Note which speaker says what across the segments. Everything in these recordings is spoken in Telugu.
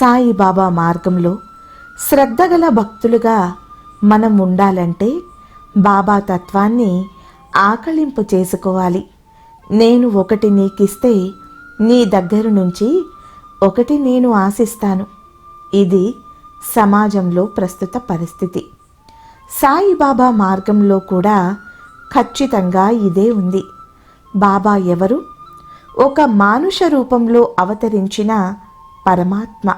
Speaker 1: సాయిబాబా మార్గంలో శ్రద్ధగల భక్తులుగా మనం ఉండాలంటే బాబా తత్వాన్ని ఆకలింపు చేసుకోవాలి. నేను ఒకటి నీకిస్తే నీ దగ్గర నుంచి ఒకటి నేను ఆశిస్తాను. ఇది సమాజంలో ప్రస్తుత పరిస్థితి. సాయిబాబా మార్గంలో కూడా ఖచ్చితంగా ఇదే ఉంది. బాబా ఎవరు? ఒక మానుష రూపంలో అవతరించిన పరమాత్మ.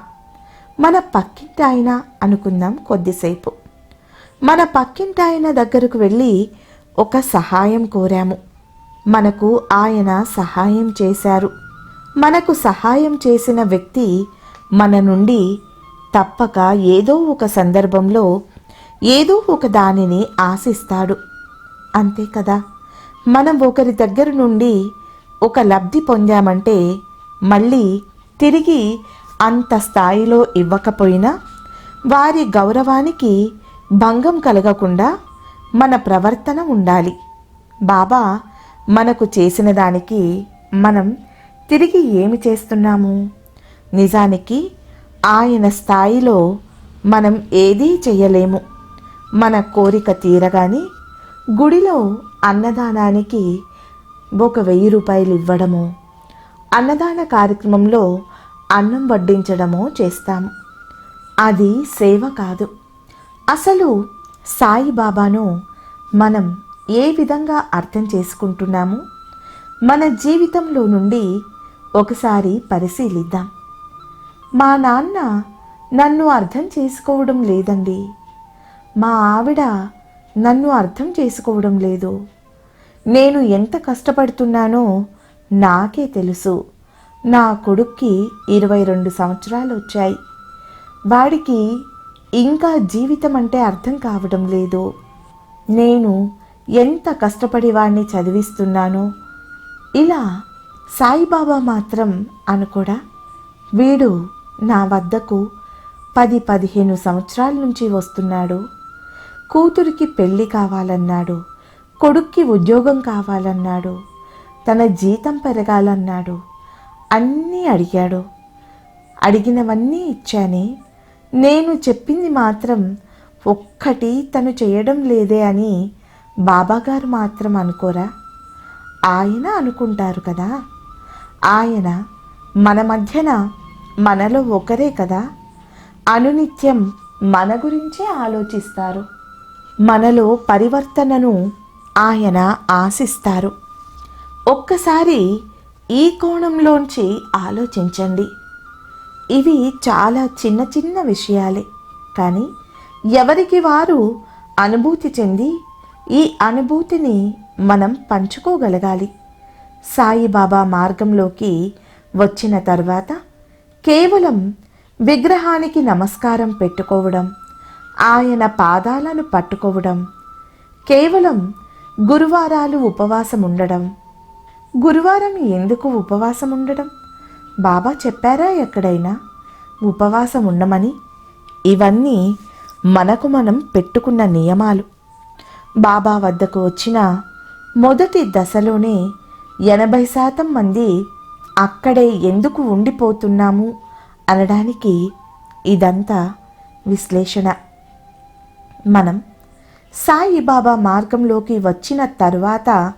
Speaker 1: మన పక్కింటాయన అనుకుందాం కొద్దిసేపు. మన పక్కింటాయన దగ్గరకు వెళ్ళి ఒక సహాయం కోరాము. మనకు ఆయన సహాయం చేశారు. మనకు సహాయం చేసిన వ్యక్తి మన నుండి తప్పక ఏదో ఒక సందర్భంలో ఏదో ఒక దానిని ఆశిస్తాడు. అంతే కదా? మనం ఒకరి దగ్గర నుండి ఒక లబ్ధి పొందామంటే మళ్ళీ తిరిగి అంత స్థాయిలో ఇవ్వకపోయినా వారి గౌరవానికి భంగం కలగకుండా మన ప్రవర్తన ఉండాలి. బాబా మనకు చేసిన దానికి మనం తిరిగి ఏమి చేస్తున్నాము? నిజానికి ఆయన స్థాయిలో మనం ఏదీ చేయలేము మన కోరిక తీరగాని గుడిలో అన్నదానానికి ఒక వెయ్యి రూపాయలు ఇవ్వడము అన్నదాన కార్యక్రమంలో అన్నం వడ్డించడమో చేస్తాము అది సేవ కాదు. అసలు సాయిబాబాను మనం ఏ విధంగా అర్థం చేసుకుంటున్నాము? మన జీవితంలో నుండి ఒకసారి పరిశీలిద్దాం. మా నాన్న నన్ను అర్థం చేసుకోవడం లేదండి. మా ఆవిడ నన్ను అర్థం చేసుకోవడం లేదు. నేను ఎంత కష్టపడుతున్నానో నాకే తెలుసు. నా కొడుక్కి ఇరవై రెండు సంవత్సరాలు వచ్చాయి. వాడికి ఇంకా జీవితం అంటే అర్థం కావడం లేదు. నేను ఎంత కష్టపడి వాడిని చదివిస్తున్నానో ఇలా సాయిబాబా మాత్రం అనుకోడా? వీడు నా వద్దకు పది పదిహేను సంవత్సరాల నుంచి వస్తున్నాడు. కూతురికి పెళ్ళి కావాలన్నాడు. కొడుక్కి ఉద్యోగం కావాలన్నాడు. తన జీతం పెరగాలన్నాడు. అన్నీ అడిగాడు. అడిగినవన్నీ ఇచ్చానే నేను చెప్పింది మాత్రం ఒక్కటి తను చేయడం లేదే అని బాబాగారు మాత్రం అనుకోరా? ఆయన అనుకుంటారు కదా? ఆయన మన మధ్యన మనలో ఒకరే కదా? అనునిత్యం మన గురించే ఆలోచిస్తారు. మనలో పరివర్తనను ఆయన ఆశిస్తారు. ఒక్కసారి ఈ కోణంలోంచి ఆలోచించండి. ఇవి చాలా చిన్న చిన్న విషయాలే. కానీ ఎవరికి వారు అనుభూతి చెంది ఈ అనుభూతిని మనం పంచుకోగలగాలి. సాయిబాబా మార్గంలోకి వచ్చిన తర్వాత కేవలం విగ్రహానికి నమస్కారం పెట్టుకోవడం ఆయన పాదాలను పట్టుకోవడం కేవలం గురువారాలు ఉపవాసం ఉండడం గురువారం ఎందుకు ఉపవాసం ఉండడం బాబా చెప్పారా ఎక్కడైనా? ఉపవాసం ఉండమని ఇవన్నీ మనకు మనం పెట్టుకున్న నియమాలు. బాబా వద్దకు వచ్చిన మొదటి దశలోనే ఎనభై శాతం మంది అక్కడే ఎందుకు ఉండిపోతున్నాము అనడానికి ఇదంతా విశ్లేషణ. మనం సాయిబాబా మార్గంలోకి వచ్చిన తర్వాత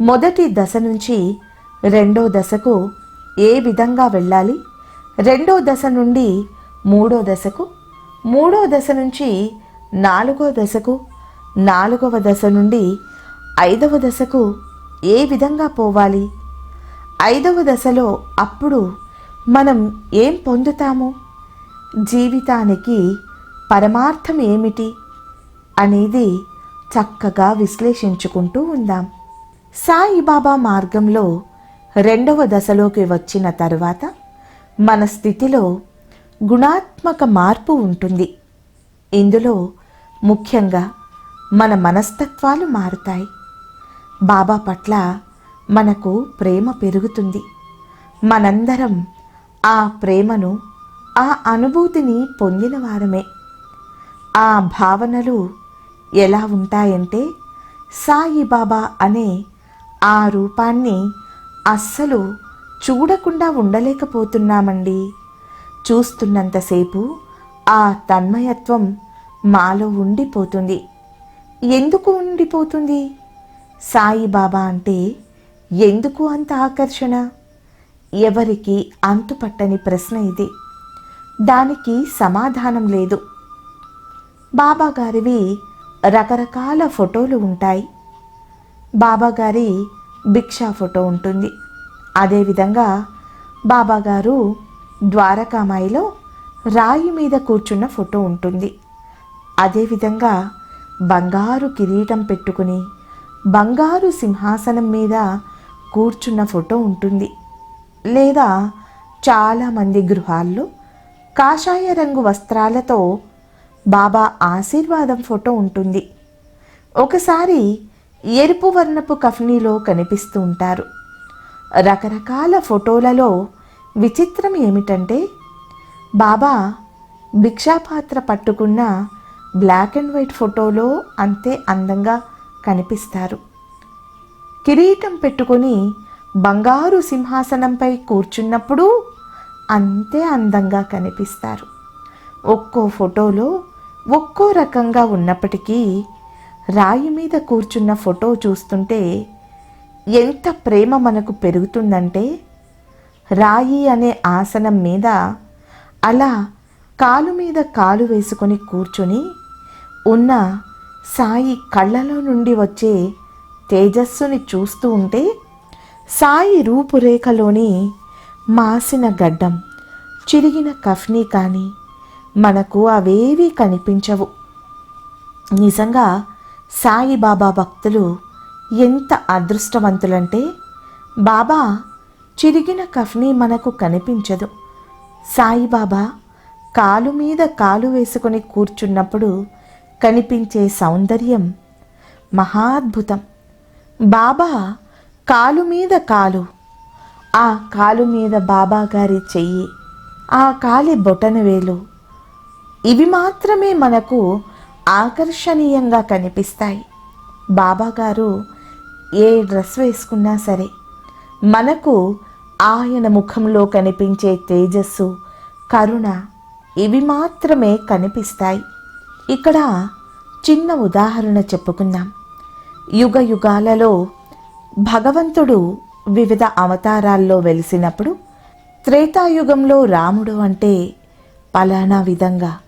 Speaker 1: మొదటి దశ నుంచి రెండో దశకు ఏ విధంగా వెళ్ళాలి? రెండో దశ నుండి మూడో దశకు మూడో దశ నుంచి నాలుగో దశకు నాలుగవ దశ నుండి ఐదవ దశకు ఏ విధంగా పోవాలి? ఐదవ దశలో అప్పుడు మనం ఏం పొందుతాము? జీవితానికి పరమార్థం ఏమిటి? అనేది చక్కగా విశ్లేషించుకుంటూ ఉందాం. సాయిబాబా మార్గంలో రెండవ దశలోకి వచ్చిన తరువాత మన స్థితిలో గుణాత్మక మార్పు ఉంటుంది. ఇందులో ముఖ్యంగా మన మనస్తత్వాలు మారుతాయి. బాబా పట్ల మనకు ప్రేమ పెరుగుతుంది. మనందరం ఆ ప్రేమను ఆ అనుభూతిని పొందిన వారమే. ఆ భావనలు ఎలా ఉంటాయంటే సాయిబాబా అనే ఆ రూపాన్ని అస్సలు చూడకుండా ఉండలేకపోతున్నామండి. చూస్తున్నంతసేపు ఆ తన్మయత్వం మాలో ఉండిపోతుంది. ఎందుకు ఉండిపోతుంది? సాయిబాబా అంటే ఎందుకు అంత ఆకర్షణ? ఎవరికి అంతుపట్టని ప్రశ్న ఇది. దానికి సమాధానం లేదు. బాబా గారివి రకరకాల ఫోటోలు ఉంటాయి. బాబాగారి భిక్షా ఫోటో ఉంటుంది. అదేవిధంగా బాబాగారు ద్వారకామాయిలో రాయి మీద కూర్చున్న ఫోటో ఉంటుంది. అదేవిధంగా బంగారు కిరీటం పెట్టుకుని బంగారు సింహాసనం మీద కూర్చున్న ఫోటో ఉంటుంది. లేదా చాలామంది గృహాల్లో కాషాయ రంగు వస్త్రాలతో బాబా ఆశీర్వాదం ఫోటో ఉంటుంది. ఒకసారి ఎరుపు వర్ణపు కఫ్నీలో కనిపిస్తూ ఉంటారు. రకరకాల ఫోటోలలో విచిత్రం ఏమిటంటే బాబా భిక్షాపాత్ర పట్టుకున్న బ్లాక్ అండ్ వైట్ ఫోటోలో అంతే అందంగా కనిపిస్తారు. కిరీటం పెట్టుకొని బంగారు సింహాసనంపై కూర్చున్నప్పుడు అంతే అందంగా కనిపిస్తారు. ఒక్కో ఫోటోలో ఒక్కో రకంగా ఉన్నప్పటికీ రాయి మీద కూర్చున్న ఫోటో చూస్తుంటే ఎంత ప్రేమ మనకు పెరుగుతుందంటే రాయి అనే ఆసనం మీద అలా కాలు మీద కాలు వేసుకొని కూర్చొని ఉన్న సాయి కళ్ళలో నుండి వచ్చే తేజస్సుని చూస్తూ ఉంటే సాయి రూపురేఖలోని మాసిన గడ్డం చిరిగిన కఫ్నీ కానీ మనకు అవేవీ కనిపించవు. నిజంగా సాయిబాబా భక్తులు ఎంత అదృష్టవంతులంటే బాబా చిరిగిన కఫ్ని మనకు కనిపించదు. సాయిబాబా కాలు మీద కాలు వేసుకొని కూర్చున్నప్పుడు కనిపించే సౌందర్యం మహాద్భుతం. బాబా కాలు మీద కాలు ఆ కాలు మీద బాబా గారి చెయ్యి ఆ కాలి బొటన వేలు ఇవి మాత్రమే మనకు ఆకర్షణీయంగా కనిపిస్తాయి. బాబాగారు ఏ డ్రెస్ వేసుకున్నా సరే మనకు ఆయన ముఖంలో కనిపించే తేజస్సు కరుణ ఇవి మాత్రమే కనిపిస్తాయి. ఇక్కడ చిన్న ఉదాహరణ చెప్పుకుందాం. యుగ యుగాలలో భగవంతుడు వివిధ అవతారాల్లో వెలిసినప్పుడు త్రేతాయుగంలో రాముడు అంటే పలానా విధంగా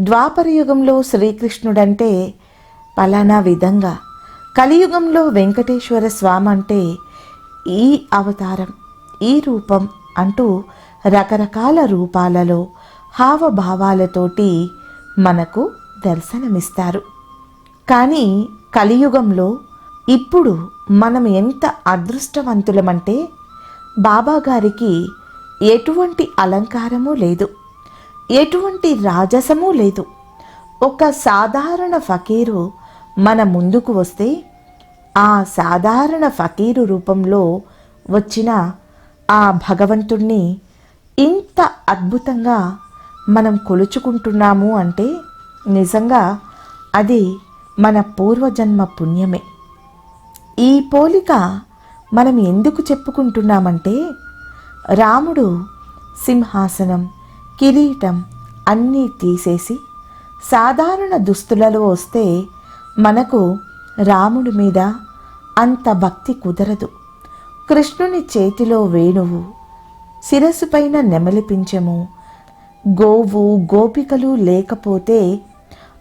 Speaker 1: ద్వాపర యుగంలో శ్రీకృష్ణుడంటే పలానా విధంగా. కలియుగంలో వెంకటేశ్వర స్వామి అంటే ఈ అవతారం ఈ రూపం అంటూ రకరకాల రూపాలలో హావభావాలతోటి మనకు దర్శనమిస్తారు. కానీ కలియుగంలో ఇప్పుడు మనం ఎంత అదృష్టవంతులమంటే బాబాగారికి ఎటువంటి అలంకారము లేదు. ఎటువంటి రాజసము లేదు. ఒక సాధారణ ఫకీరు మన ముందుకు వస్తే ఆ సాధారణ ఫకీరు రూపంలో వచ్చిన ఆ భగవంతుణ్ణి ఇంత అద్భుతంగా మనం కొలుచుకుంటున్నాము అంటే నిజంగా అది మన పూర్వజన్మ పుణ్యమే. ఈ పోలిక మనం ఎందుకు చెప్పుకుంటున్నామంటే రాముడు సింహాసనం కిరీటం అన్నీ తీసేసి సాధారణ దుస్తులలో వస్తే మనకు రాముడి మీద అంత భక్తి కుదరదు. కృష్ణుని చేతిలో వేణువు శిరస్సుపైన నెమలిపించము గోవు గోపికలు లేకపోతే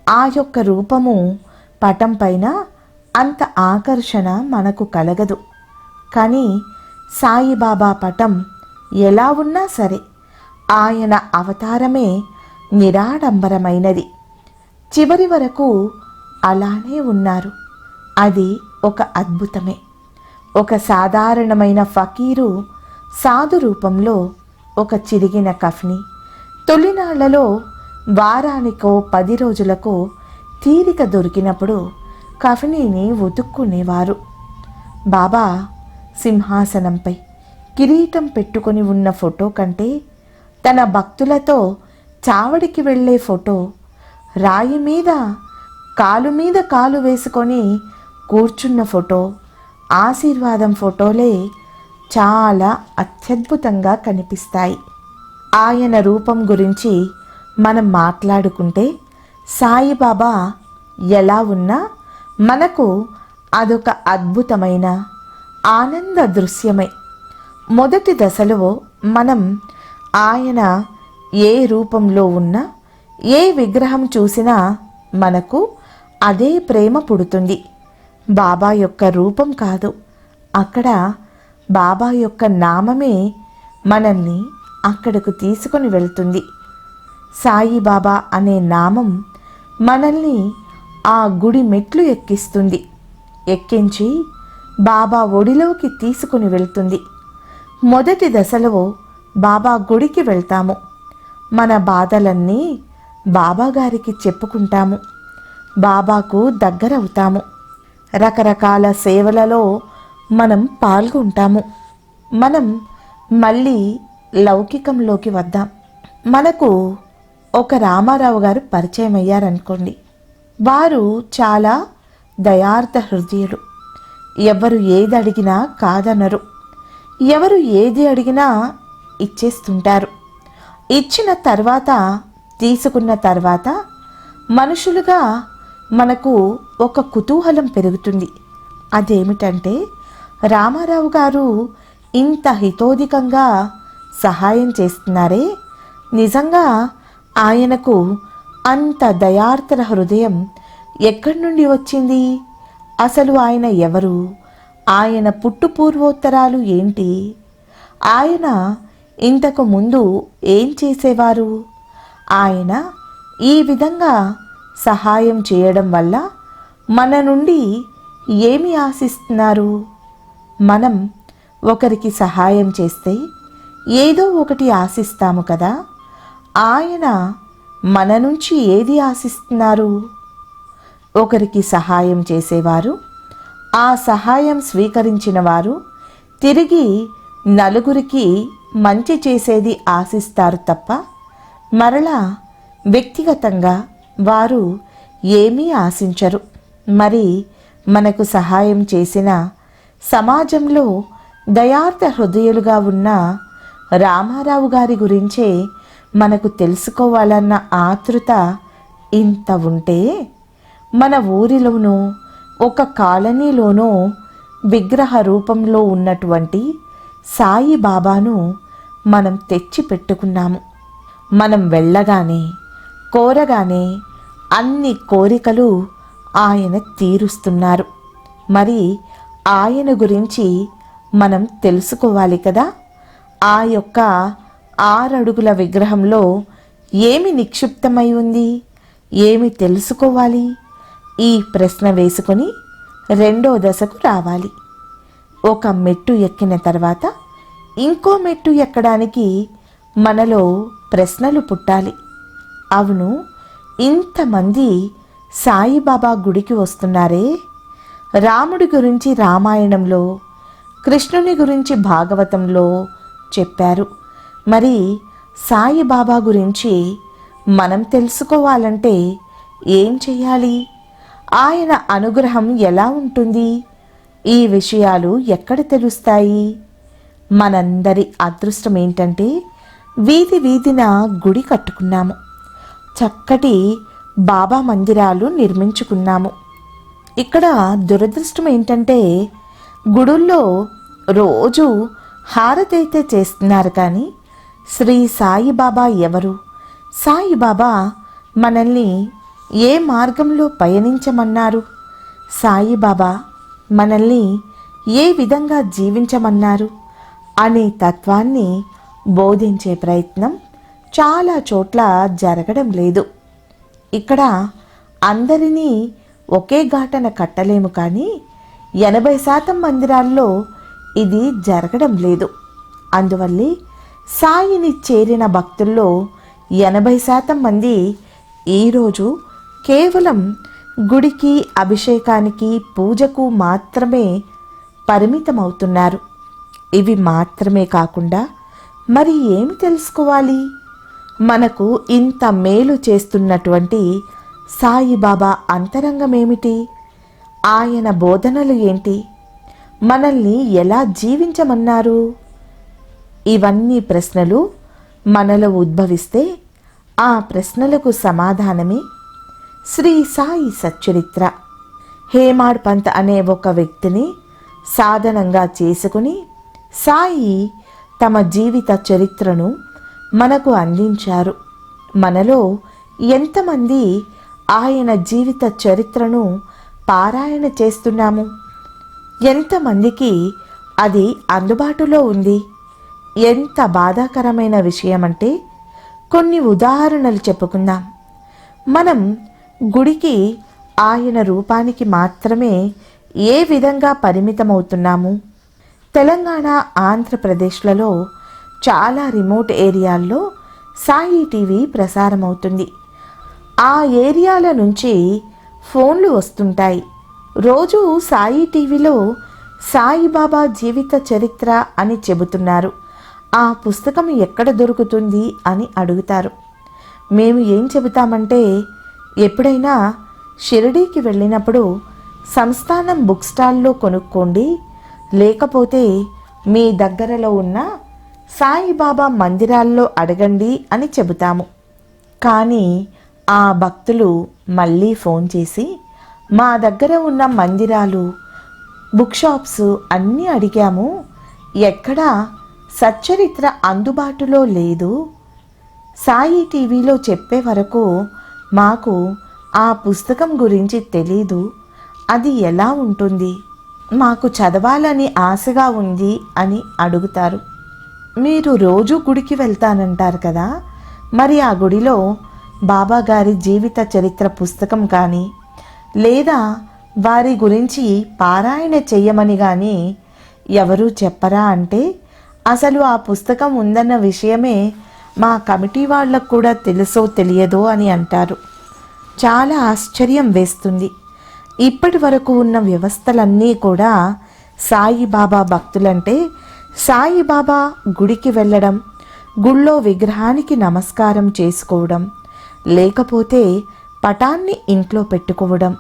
Speaker 1: ఆ యొక్క రూపము పటం పైన అంత ఆకర్షణ మనకు కలగదు. కానీ సాయిబాబా పటం ఎలా ఉన్నా సరే ఆయన అవతారమే నిరాడంబరమైనది. చివరి వరకు అలానే ఉన్నారు. అది ఒక అద్భుతమే. ఒక సాధారణమైన ఫకీరు సాధు రూపంలో ఒక చిరిగిన కఫ్ని తొలినాళ్ళలో వారానికో పది రోజులకో తీరిక దొరికినప్పుడు కఫనీని ఉతుక్కునేవారు. బాబా సింహాసనంపై కిరీటం పెట్టుకొని ఉన్న ఫోటో కంటే తన భక్తులతో చావడికి వెళ్ళే ఫోటో రాయి మీద కాలు మీద కాలు వేసుకొని కూర్చున్న ఫోటో ఆశీర్వాదం ఫోటోలే చాలా అత్యద్భుతంగా కనిపిస్తాయి. ఆయన రూపం గురించి మనం మాట్లాడుకుంటే సాయిబాబా ఎలా ఉన్నా మనకు అదొక అద్భుతమైన ఆనంద దృశ్యమే. మొదటి దశలో మనం ఆయన ఏ రూపంలో ఉన్నా ఏ విగ్రహం చూసినా మనకు అదే ప్రేమ పుడుతుంది. బాబా యొక్క రూపం కాదు. అక్కడ బాబా యొక్క నామమే మనల్ని అక్కడకు తీసుకొని వెళ్తుంది. సాయిబాబా అనే నామం మనల్ని ఆ గుడి మెట్లు ఎక్కిస్తుంది. ఎక్కించి బాబా ఒడిలోకి తీసుకుని వెళ్తుంది. మొదటి దశలో బాబా గుడికి వెళ్తాము. మన బాధలన్నీ బాబా గారికి చెప్పుకుంటాము. బాబాకు దగ్గరవుతాము. రకరకాల సేవలలో మనం పాల్గొంటాము. మనం మళ్ళీ లౌకికంలోకి వద్దాం. మనకు ఒక రామారావు గారు పరిచయం అయ్యారనుకోండి వారు చాలా దయార్థ హృదయులు. ఎవరు ఏది అడిగినా కాదనరు. ఎవరు ఏది అడిగినా ఇచ్చేస్తుంటారు. ఇచ్చిన తర్వాత తీసుకున్న తర్వాత మనుషులుగా మనకు ఒక కుతూహలం పెరుగుతుంది. అదేమిటంటే రామారావు గారు ఇంత హితోధికంగా సహాయం చేస్తున్నారే నిజంగా ఆయనకు అంత దయార్తర హృదయం ఎక్కడి నుండి వచ్చింది? అసలు ఆయన ఎవరు? ఆయన పుట్టు పూర్వోత్తరాలు ఏంటి? ఆయన ఇంతకు ముందు ఏం చేసేవారు? ఆయన ఈ విధంగా సహాయం చేయడం వల్ల మన నుండి ఏమి ఆశిస్తున్నారు? మనం ఒకరికి సహాయం చేస్తే ఏదో ఒకటి ఆశిస్తాము కదా. ఆయన మన నుంచి ఏది ఆశిస్తున్నారు? ఒకరికి సహాయం చేసేవారు ఆ సహాయం స్వీకరించిన వారు తిరిగి నలుగురికి మంచి చేసేది ఆశిస్తారు తప్ప మరలా వ్యక్తిగతంగా వారు ఏమీ ఆశించరు. మరి మనకు సహాయం చేసిన సమాజంలో దయార్థ హృదయులుగా ఉన్న రామారావు గారి గురించే మనకు తెలుసుకోవాలన్న ఆతృత ఇంత ఉంటే మన ఊరిలోనూ ఒక కాలనీలోనూ విగ్రహ రూపంలో ఉన్నటువంటి సాయి బాబాను మనం తెచ్చి పెట్టుకున్నాము మనం వెళ్ళగానే కోరగానే అన్ని కోరికలు ఆయన తీరుస్తున్నారు. మరి ఆయన గురించి మనం తెలుసుకోవాలి కదా? ఆ యొక్క ఆరడుగుల విగ్రహంలో ఏమి నిక్షిప్తమై ఉంది? ఏమి తెలుసుకోవాలి? ఈ ప్రశ్న వేసుకొని రెండో దశకు రావాలి. ఒక మెట్టు ఎక్కిన తర్వాత ఇంకో మెట్టు ఎక్కడానికి మనలో ప్రశ్నలు పుట్టాలి. అవును ఇంతమంది సాయిబాబా గుడికి వస్తున్నారే? రాముడి గురించి రామాయణంలో కృష్ణుని గురించి భాగవతంలో చెప్పారు. మరి సాయిబాబా గురించి మనం తెలుసుకోవాలంటే ఏం చేయాలి ఆయన అనుగ్రహం ఎలా ఉంటుంది? ఈ విషయాలు ఎక్కడ తెలుస్తాయి? మనందరి అదృష్టం ఏంటంటే వీధి వీధిన గుడి కట్టుకున్నాము. చక్కటి బాబా మందిరాలు నిర్మించుకున్నాము. ఇక్కడ దురదృష్టం ఏంటంటే గుడుల్లో రోజు హారతి అయితే చేస్తున్నారు కానీ శ్రీ సాయిబాబా ఎవరు? సాయిబాబా మనల్ని ఏ మార్గంలో పయనించమన్నారు? సాయిబాబా మనల్ని ఏ విధంగా జీవించమన్నారు? అనే తత్వాన్ని బోధించే ప్రయత్నం చాలా చోట్ల జరగడం లేదు. ఇక్కడ అందరినీ ఒకే ఘాటన కట్టలేము కానీ ఎనభై శాతం మందిరాల్లో ఇది జరగడం లేదు. అందువల్లే సాయిని చేరిన భక్తుల్లో ఎనభై శాతం మంది ఈరోజు కేవలం గుడికి అభిషేకానికి పూజకు మాత్రమే పరిమితమవుతున్నారు. ఇవి మాత్రమే కాకుండా మరి ఏమి తెలుసుకోవాలి? మనకు ఇంత మేలు చేస్తున్నటువంటి సాయిబాబా అంతరంగమేమిటి? ఆయన బోధనలు ఏంటి? మనల్ని ఎలా జీవించమన్నారు? ఇవన్నీ ప్రశ్నలు మనలో ఉద్భవిస్తే ఆ ప్రశ్నలకు సమాధానమే శ్రీ సాయి సచ్చరిత్ర. హేమాడ్ పంత్ అనే ఒక వ్యక్తిని సాధనంగా చేసుకుని సాయి తమ జీవిత చరిత్రను మనకు అందించారు. మనలో ఎంతమంది ఆయన జీవిత చరిత్రను పారాయణ చేస్తున్నాము? ఎంతమందికి అది అందుబాటులో ఉంది? ఎంత బాధాకరమైన విషయం అంటే కొన్ని ఉదాహరణలు చెప్పుకుందాం. మనం గుడికి ఆయన రూపానికి మాత్రమే ఏ విధంగా పరిమితమవుతున్నాము? తెలంగాణ ఆంధ్రప్రదేశ్లలో చాలా రిమోట్ ఏరియాల్లో సాయి టీవీ ప్రసారమవుతుంది. ఆ ఏరియాల నుంచి ఫోన్లు వస్తుంటాయి. రోజు సాయి టీవీలో సాయిబాబా జీవిత చరిత్ర అని చెబుతున్నారు. ఆ పుస్తకం ఎక్కడ దొరుకుతుంది అని అడుగుతారు. మేము ఏం చెబుతామంటే ఎప్పుడైనా షిరిడీకి వెళ్ళినప్పుడు సంస్థానం బుక్ స్టాల్లో కొనుక్కోండి లేకపోతే మీ దగ్గరలో ఉన్న సాయిబాబా మందిరాల్లో అడగండి అని చెబుతాము. కానీ ఆ భక్తులు మళ్ళీ ఫోన్ చేసి మా దగ్గర ఉన్న మందిరాలు బుక్ షాప్స్ అన్నీ అడిగాము. ఎక్కడా సచ్చరిత్ర అందుబాటులో లేదు. సాయి టీవీలో చెప్పే వరకు మాకు ఆ పుస్తకం గురించి తెలీదు. అది ఎలా ఉంటుంది? మాకు చదవాలని ఆశగా ఉంది అని అడుగుతారు. మీరు రోజు గుడికి వెళ్తానంటారు కదా? మరి ఆ గుడిలో బాబా గారి జీవిత చరిత్ర పుస్తకం కానీ లేదా వారి గురించి పారాయణ చెయ్యమని కానీ ఎవరూ చెప్పరా అంటే అసలు ఆ పుస్తకం ఉందన్న విషయమే మా కమిటీ వాళ్ళకు కూడా తెలుసో తెలియదో అని అంటారు. చాలా ఆశ్చర్యం వేస్తుంది. ఇప్పటి వరకు ఉన్న వ్యవస్థలన్నీ కూడా సాయిబాబా భక్తులంటే సాయిబాబా గుడికి వెళ్ళడం గుళ్ళో విగ్రహానికి నమస్కారం చేసుకోవడం లేకపోతే పటాన్ని ఇంట్లో పెట్టుకోవడం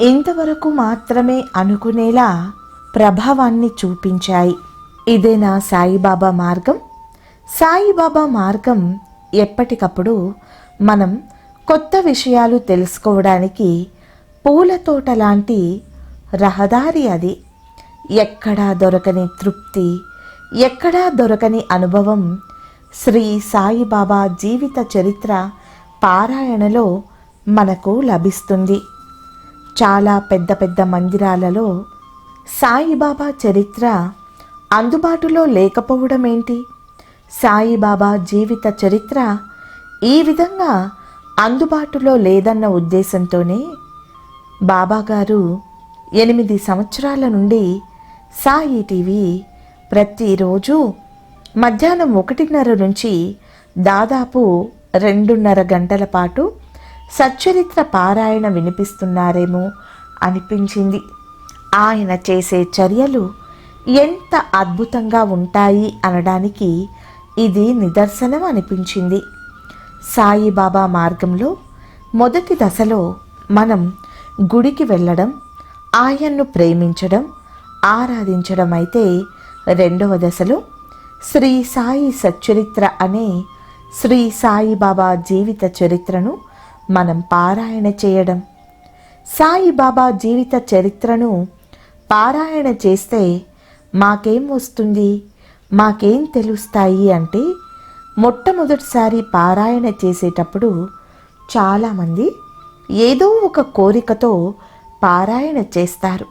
Speaker 1: ఇంతవరకు మాత్రమే అనుకునేలా ప్రభావాన్ని చూపించాయి. ఇదే నా సాయిబాబా మార్గం. సాయిబాబా మార్గం ఎప్పటికప్పుడు మనం కొత్త విషయాలు తెలుసుకోవడానికి పూల తోట లాంటి రహదారి అది. ఎక్కడా దొరకని తృప్తి ఎక్కడా దొరకని అనుభవం శ్రీ సాయిబాబా జీవిత చరిత్ర పారాయణలో మనకు లభిస్తుంది. చాలా పెద్ద పెద్ద మందిరాలలో సాయిబాబా చరిత్ర అందుబాటులో లేకపోవడం ఏంటి సాయిబాబా జీవిత చరిత్ర ఈ విధంగా అందుబాటులో లేదన్న ఉద్దేశంతోనే బాబాగారు ఎనిమిది సంవత్సరాల నుండి సాయి టీవీ ప్రతిరోజు మధ్యాహ్నం ఒకటిన్నర నుంచి దాదాపు రెండున్నర గంటల పాటు సచ్చరిత్ర పారాయణ వినిపిస్తున్నారేమో అనిపించింది. ఆయన చేసే చర్యలు ఎంత అద్భుతంగా ఉంటాయి అనడానికి ఇది నిదర్శనం అనిపించింది. సాయిబాబా మార్గంలో మొదటి దశలో మనం గుడికి వెళ్ళడం ఆయన్ను ప్రేమించడం ఆరాధించడం అయితే రెండవ దశలో. శ్రీ సాయి సచ్చరిత్ర అనే శ్రీ సాయిబాబా జీవిత చరిత్రను మనం పారాయణ చేయడం. సాయిబాబా జీవిత చరిత్రను పారాయణ చేస్తే మాకేం వస్తుంది? మాకేం తెలుస్తాయి అంటే మొట్టమొదటిసారి పారాయణ చేసేటప్పుడు చాలామంది ఏదో ఒక కోరికతో పారాయణ చేస్తారు.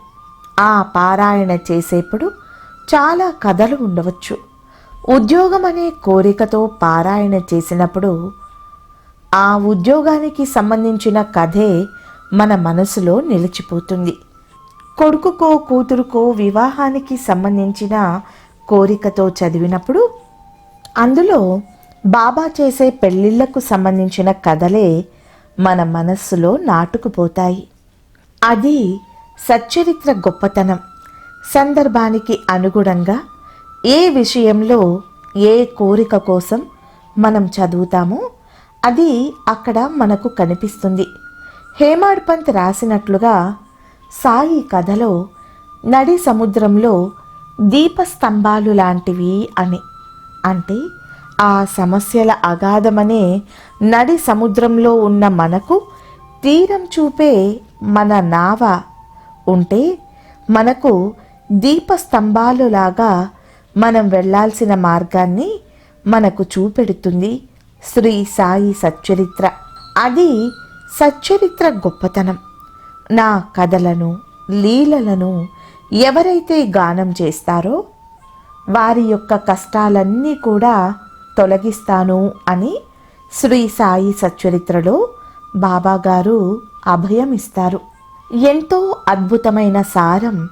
Speaker 1: ఆ పారాయణ చేసేప్పుడు చాలా కథలు ఉండవచ్చు. ఉద్యోగం అనే కోరికతో పారాయణ చేసినప్పుడు ఆ ఉద్యోగానికి సంబంధించిన కథే మన మనసులో నిలిచిపోతుంది. కొడుకుకో కూతురుకో వివాహానికి సంబంధించిన కోరికతో చదివినప్పుడు అందులో బాబా చేసే పెళ్ళిళ్ళకు సంబంధించిన కథలే మన మనస్సులో నాటుకుపోతాయి. అది సచ్చరిత్ర గొప్పతనం. సందర్భానికి అనుగుణంగా ఏ విషయంలో ఏ కోరిక కోసం మనం చదువుతామో అది అక్కడ మనకు కనిపిస్తుంది. హేమాడ్ పంత్ రాసినట్లుగా సాయి కథలో నడి సముద్రంలో దీపస్తంభాలు లాంటివి అని. అంటే ఆ సమస్యల అగాధమనే నడి సముద్రంలో ఉన్న మనకు తీరం చూపే మన నావ ఉంటే మనకు దీపస్తంభాలులాగా మనం వెళ్ళాల్సిన మార్గాన్ని మనకు చూపెడుతుంది శ్రీ సాయి సచ్చరిత్ర. అది సచ్చరిత్ర గొప్పతనం. నా కథలను లీలలను ఎవరైతే గానం చేస్తారో వారి యొక్క కష్టాలన్నీ కూడా తొలగిస్తాను అని శ్రీ సాయి సచ్చరిత్రలో బాబాగారు అభయం ఇస్తారు ఎంతో అద్భుతమైన సారం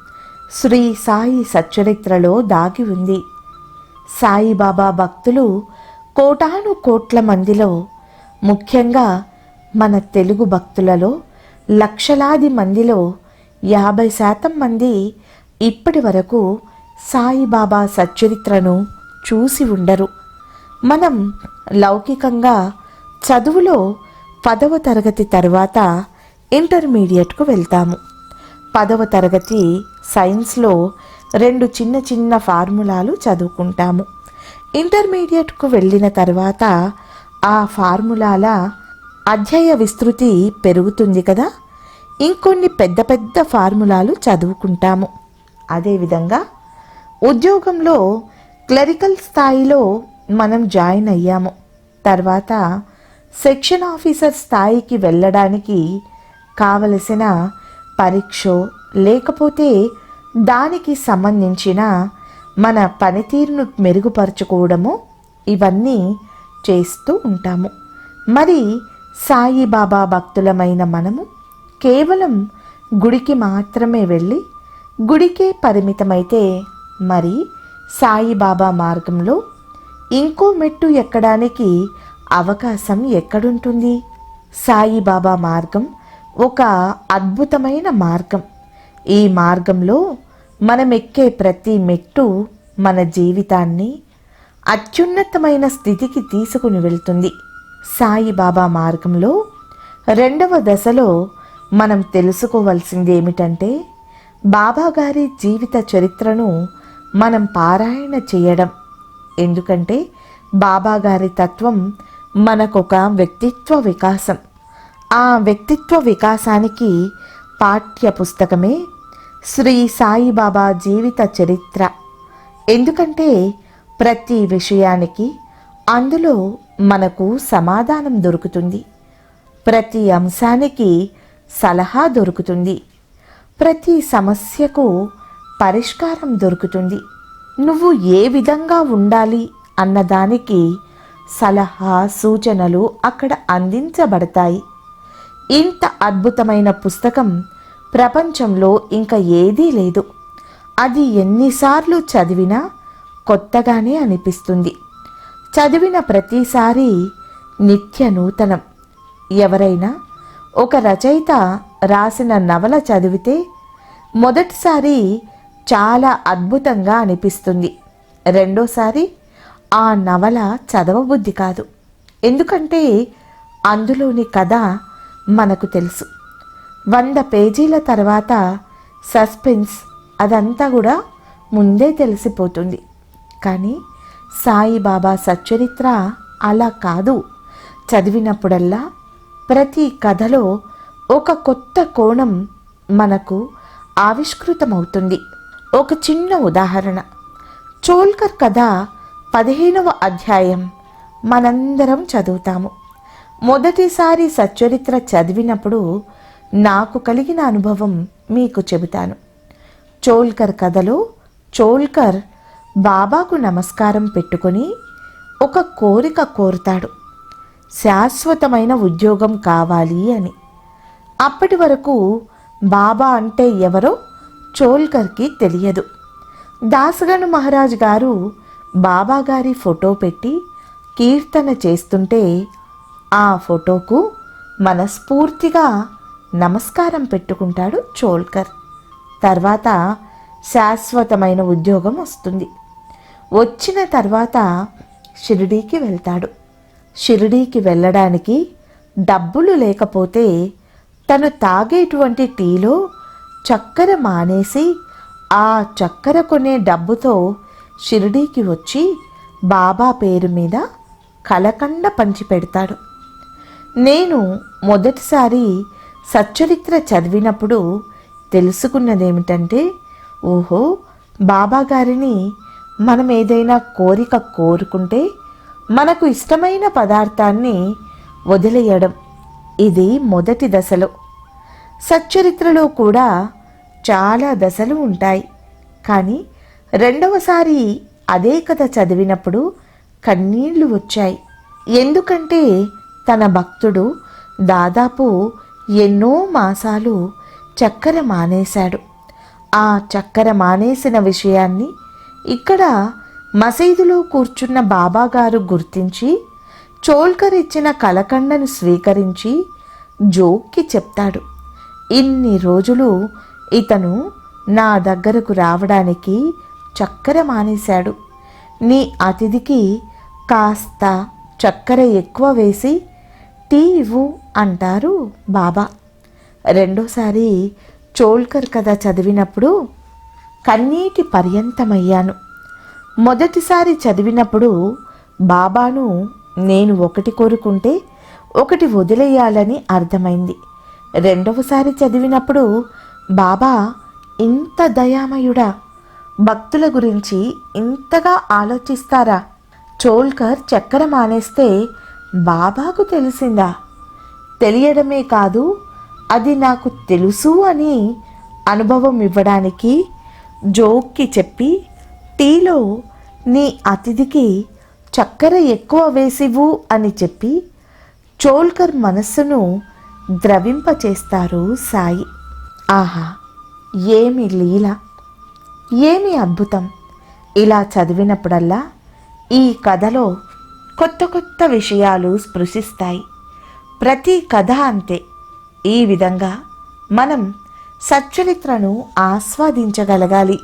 Speaker 1: శ్రీ సాయి సచ్చరిత్రలో దాగి ఉంది. సాయిబాబా భక్తులు కోటాను కోట్ల మందిలో ముఖ్యంగా మన తెలుగు భక్తులలో లక్షలాది మందిలో యాభై శాతం మంది ఇప్పటి వరకు సాయిబాబా సచ్చరిత్రను చూసి ఉండరు. మనం లౌకికంగా చదువులో పదవ తరగతి తర్వాత ఇంటర్మీడియట్కు వెళ్తాము. పదవ తరగతి సైన్స్లో రెండు చిన్న చిన్న ఫార్ములాలు చదువుకుంటాము. ఇంటర్మీడియట్కు వెళ్ళిన తర్వాత ఆ ఫార్ములాల అధ్యాయ విస్తృతి పెరుగుతుంది కదా? ఇంకొన్ని పెద్ద పెద్ద ఫార్ములాలు చదువుకుంటాము. అదేవిధంగా ఉద్యోగంలో క్లరికల్ స్థాయిలో మనం జాయిన్ అయ్యాము. తర్వాత సెక్షన్ ఆఫీసర్ స్థాయికి వెళ్ళడానికి కావలసిన పరీక్ష లేకపోతే దానికి సంబంధించిన మన పనితీరును మెరుగుపరుచుకోవడము ఇవన్నీ చేస్తూ ఉంటాము. మరి సాయిబాబా భక్తులమైన మనము కేవలం గుడికి మాత్రమే వెళ్ళి గుడికే పరిమితమైతే మరి సాయిబాబా మార్గంలో ఇంకో మెట్టు ఎక్కడానికి అవకాశం ఎక్కడుంటుంది? సాయిబాబా మార్గం ఒక అద్భుతమైన మార్గం. ఈ మార్గంలో మనం ఎక్కే ప్రతి మెట్టు మన జీవితాన్ని అత్యున్నతమైన స్థితికి తీసుకుని వెళ్తుంది. సాయిబాబా మార్గంలో రెండవ దశలో మనం తెలుసుకోవాల్సింది ఏమిటంటే బాబాగారి జీవిత చరిత్రను మనం పారాయణ చేయడం. ఎందుకంటే బాబాగారి తత్వం మనకొక వ్యక్తిత్వ వికాసం. ఆ వ్యక్తిత్వ వికాసానికి పాఠ్య పుస్తకమే శ్రీ సాయిబాబా జీవిత చరిత్ర. ఎందుకంటే ప్రతి విషయానికి అందులో మనకు సమాధానం దొరుకుతుంది. ప్రతి అంశానికి సలహా దొరుకుతుంది. ప్రతి సమస్యకు పరిష్కారం దొరుకుతుంది. నువ్వు ఏ విధంగా ఉండాలి అన్నదానికి సలహా సూచనలు అక్కడ అందించబడతాయి. ఇంత అద్భుతమైన పుస్తకం ప్రపంచంలో ఇంకా ఏదీ లేదు. అది ఎన్నిసార్లు చదివినా కొత్తగానే అనిపిస్తుంది. చదివిన ప్రతిసారి నిత్య నూతనం. ఎవరైనా ఒక రచయిత రాసిన నవల చదివితే మొదటిసారి చాలా అద్భుతంగా అనిపిస్తుంది. రెండోసారి ఆ నవల చదవబుద్ధి కాదు. ఎందుకంటే అందులోని కథ మనకు తెలుసు. వంద పేజీల తర్వాత సస్పెన్స్ అదంతా కూడా ముందే తెలిసిపోతుంది. కానీ సాయిబాబా సచ్చరిత్ర అలా కాదు. చదివినప్పుడల్లా ప్రతి కథలో ఒక కొత్త కోణం మనకు ఆవిష్కృతమవుతుంది. ఒక చిన్న ఉదాహరణ. చోల్కర్ కథ పదిహేనవ అధ్యాయం. మనందరం చదువుతాము. మొదటిసారి సచ్చరిత్ర చదివినప్పుడు నాకు కలిగిన అనుభవం మీకు చెబుతాను. చోల్కర్ కథలో చోల్కర్ బాబాకు నమస్కారం పెట్టుకొని ఒక కోరిక కోరుతాడు. శాశ్వతమైన ఉద్యోగం కావాలి అని. అప్పటి వరకు బాబా అంటే ఎవరో చోల్కర్కి తెలియదు. దాసగను మహారాజ్ గారు బాబాగారి ఫోటో పెట్టి కీర్తన చేస్తుంటే ఆ ఫోటోకు మనస్ఫూర్తిగా నమస్కారం పెట్టుకుంటాడు చోల్కర్. తర్వాత శాశ్వతమైన ఉద్యోగం వస్తుంది. వచ్చిన తర్వాత షిరిడీకి వెళ్తాడు. షిరిడీకి వెళ్ళడానికి డబ్బులు లేకపోతే తను తాగేటువంటి టీలో చక్కెర మానేసి ఆ చక్కెర కొనే డబ్బుతో షిరిడీకి వచ్చి బాబా పేరు మీద కలకండ పంచిపెడతాడు నేను మొదటిసారి సచ్చరిత్ర చదివినప్పుడు తెలుసుకున్నదేమిటంటే ఓహో బాబా గారిని మనం ఏదైనా కోరిక కోరుకుంటే మనకు ఇష్టమైన పదార్థాన్ని వదిలేయడం. ఇది మొదటి దశలో. సచ్చరిత్రలో కూడా చాలా దశలు ఉంటాయి. కానీ రెండవసారి అదే కథ చదివినప్పుడు కన్నీళ్ళు వచ్చాయి. ఎందుకంటే తన భక్తుడు దాదాపు ఎన్నో మాసాలు చక్కెర మానేశాడు. ఆ చక్కెర మానేసిన విషయాన్ని ఇక్కడ మసీదులో కూర్చున్న బాబాగారు గుర్తించి చోల్కర్ ఇచ్చిన కలకండను స్వీకరించి జోక్కి చెప్తాడు. ఇన్ని రోజులు ఇతను నా దగ్గరకు రావడానికి చక్కెర మానేశాడు. నీ అతిథికి కాస్త చక్కెర ఎక్కువ వేసి టీ ఇవ్వు అంటారు బాబా. రెండోసారి చోల్కర్ కథ చదివినప్పుడు కన్నీటి పర్యంతమయ్యాను. మొదటిసారి చదివినప్పుడు బాబాను నేను ఒకటి కోరుకుంటే ఒకటి వదిలేయాలని అర్థమైంది. రెండవసారి చదివినప్పుడు బాబా ఇంత దయామయుడా? భక్తుల గురించి ఇంతగా ఆలోచిస్తారా? చోల్కర్ చక్కెర మానేస్తే బాబాకు తెలిసిందా? తెలియడమే కాదు అది నాకు తెలుసు అని అనుభవం ఇవ్వడానికి జోక్కి చెప్పి టీలో నీ అతిథికి చక్కెర ఎక్కువ వేసివు అని చెప్పి చోల్కర్ మనస్సును ద్రవింపచేస్తారు సాయి. ఆహా ఏమి లీల ఏమి అద్భుతం. ఇలా చదివినప్పుడల్లా ఈ కథలో కొత్త కొత్త విషయాలు స్పృశిస్తాయి. ప్రతి కథ అంతే. ఈ విధంగా మనం సచ్చరిత్రను ఆస్వాదించగలగాలి.